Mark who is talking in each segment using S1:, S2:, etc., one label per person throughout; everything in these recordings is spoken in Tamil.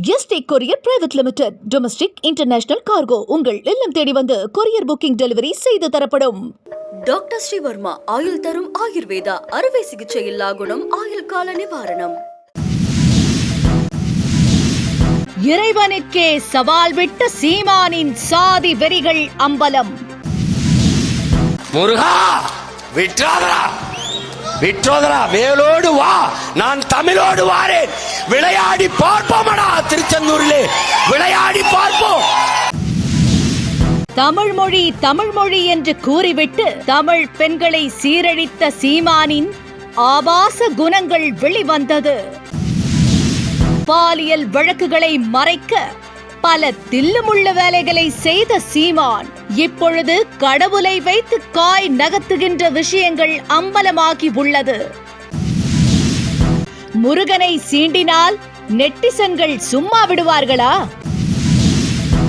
S1: ST courier private limited. Domestic international cargo. உங்கள் இல்லம் தேடி வந்து கொரியர் புக்கிங் டெலிவரி செய்து தரப்படும்.
S2: டாக்டர் ஸ்ரீவர்மா ஆயுள் தரும் ஆயுர்வேதா அறுவை சிகிச்சை இல்லா குணம் ஆயுள் கால நிவாரணம்.
S1: இறைவனுக்கே சவால் விட்ட சீமானின் சாதி வெறிகள் அம்பலம்.
S3: முருகா விட்றாதரா விட்ரோதரா வேலோடு வா. நான் தமிழோடு வாரேன். விளையாடி பார்ப்போமடா திருச்செந்தூரிலே. விளையாடி பார்ப்போம்.
S1: தமிழ் மொழி தமிழ் மொழி என்று கூறிவிட்டு தமிழ் பெண்களை சீரழித்த சீமானின் ஆபாச குணங்கள் வெளிவந்தது. பாலியல் வழக்குகளை மறைக்க பல தில்லுமுள்ள வேலைகளை செய்த சீமான். இப்பொழுது கடவுளை வைத்து காய் நகர்த்துகின்ற விஷயங்கள் அம்பலமாகி உள்ளது. முருகனை சீண்டினால் நெட்டிசன்கள் சும்மா விடுவார்களா?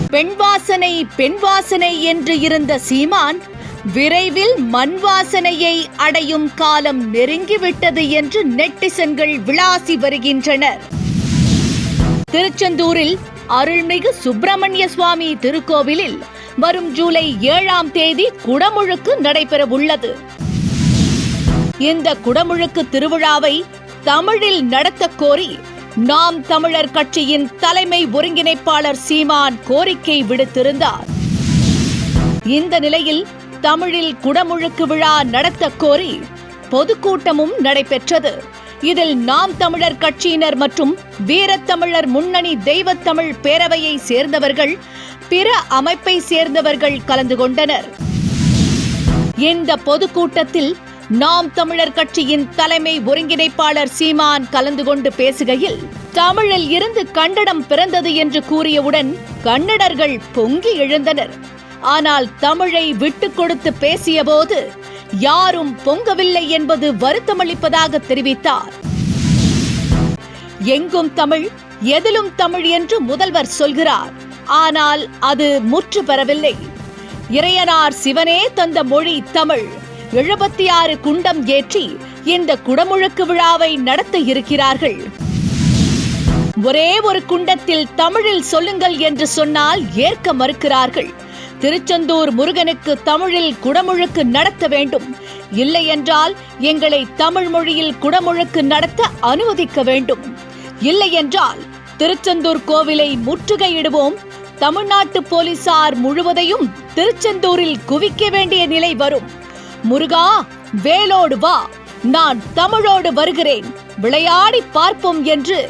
S1: பெண் வாசனை பெண் வாசனை என்று இருந்த சீமான் விரைவில் மண் வாசனையை அடையும் காலம் நெருங்கிவிட்டது என்று நெட்டிசன்கள் விளாசி வருகின்றனர். திருச்செந்தூரில் அருள்மிகு சுப்பிரமணிய சுவாமி திருக்கோவிலில் வரும் ஜூலை ஏழாம் தேதி குடமுழுக்கு நடைபெற உள்ளது இந்த குடமுழுக்கு திருவிழாவை தமிழில் நடத்தக் கோரி நாம் தமிழர் கட்சியின் தலைமை ஒருங்கிணைப்பாளர் சீமான் கோரிக்கை விடுத்திருந்தார். இந்த நிலையில் தமிழில் குடமுழுக்கு விழா நடத்த கோரி பொதுக்கூட்டமும் நடைபெற்றது. இதில் நாம் தமிழர் கட்சியினர் மற்றும் வீரத்தமிழர் முன்னணி தெய்வத்தமிழ் பேரவையை சேர்ந்தவர்கள் பிற அமைப்பை சேர்ந்தவர்கள் கலந்து கொண்டனர். இந்த பொதுக்கூட்டத்தில் நாம் தமிழர் கட்சியின் தலைமை ஒருங்கிணைப்பாளர் சீமான் கலந்து கொண்டு பேசுகையில் தமிழில் இருந்து கன்னடம் பிறந்தது என்று கூறியவுடன் கன்னடர்கள் பொங்கி எழுந்தனர். ஆனால் தமிழை விட்டுக் கொடுத்து பேசியபோது யாரும் பொங்கவில்லை என்பது வருத்தமளிப்பதாக தெரிவித்தார். எங்கும் தமிழ் எதிலும் தமிழ் என்று முதல்வர் சொல்கிறார். ஆனால் அது முற்று பெறவில்லை. இறையனார் சிவனே தந்த மொழி தமிழ். எழுபத்தி ஆறு குண்டம் ஏற்றி இந்த குடமுழுக்கு விழாவை நடத்த இருக்கிறார்கள். ஒரே ஒரு குண்டத்தில் தமிழில் சொல்லுங்கள் என்று சொன்னால் ஏற்க மறுக்கிறார்கள். திருச்செந்தூர் முருகனுக்கு தமிழில் குடமுழுக்கு நடத்த வேண்டும். இல்லை என்றால் எங்களை தமிழ் மொழியில் குடமுழுக்கு நடத்த அனுமதிக்க வேண்டும். இல்லையென்றால் திருச்செந்தூர் கோவிலை முற்றுகையிடுவோம். தமிழ்நாட்டு போலீசார் முழுவதையும் திருச்செந்தூரில் குவிக்க வேண்டிய நிலை வரும். முருகா வேலோடு வா. நான் தமிழோடு வருகிறேன். விளையாடி பார்ப்போம் என்று